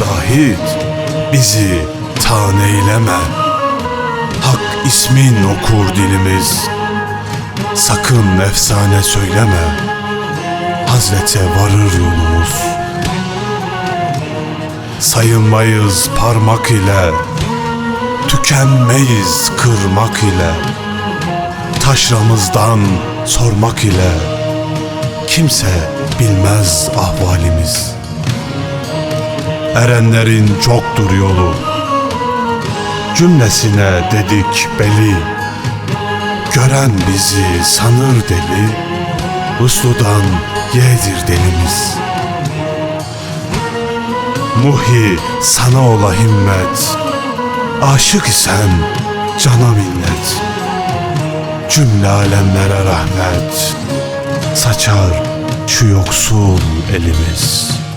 vahid bizi tan eyleme. Hak ismin okur dilimiz. Sakın efsane söyleme. Hazrete varır yolumuz. Sayılmayız parmak ile, tükenmeyiz kırmak ile, taşramızdan sormak ile, kimse bilmez ahvalimiz. Erenlerin çoktur yolu, cümlesine dedik beli, gören bizi sanır deli, usludan yedir delimiz. Muhi sana ola himmet, aşık isen cana minnet. Cümle alemlere rahmet, saçar şu yoksul elimiz.''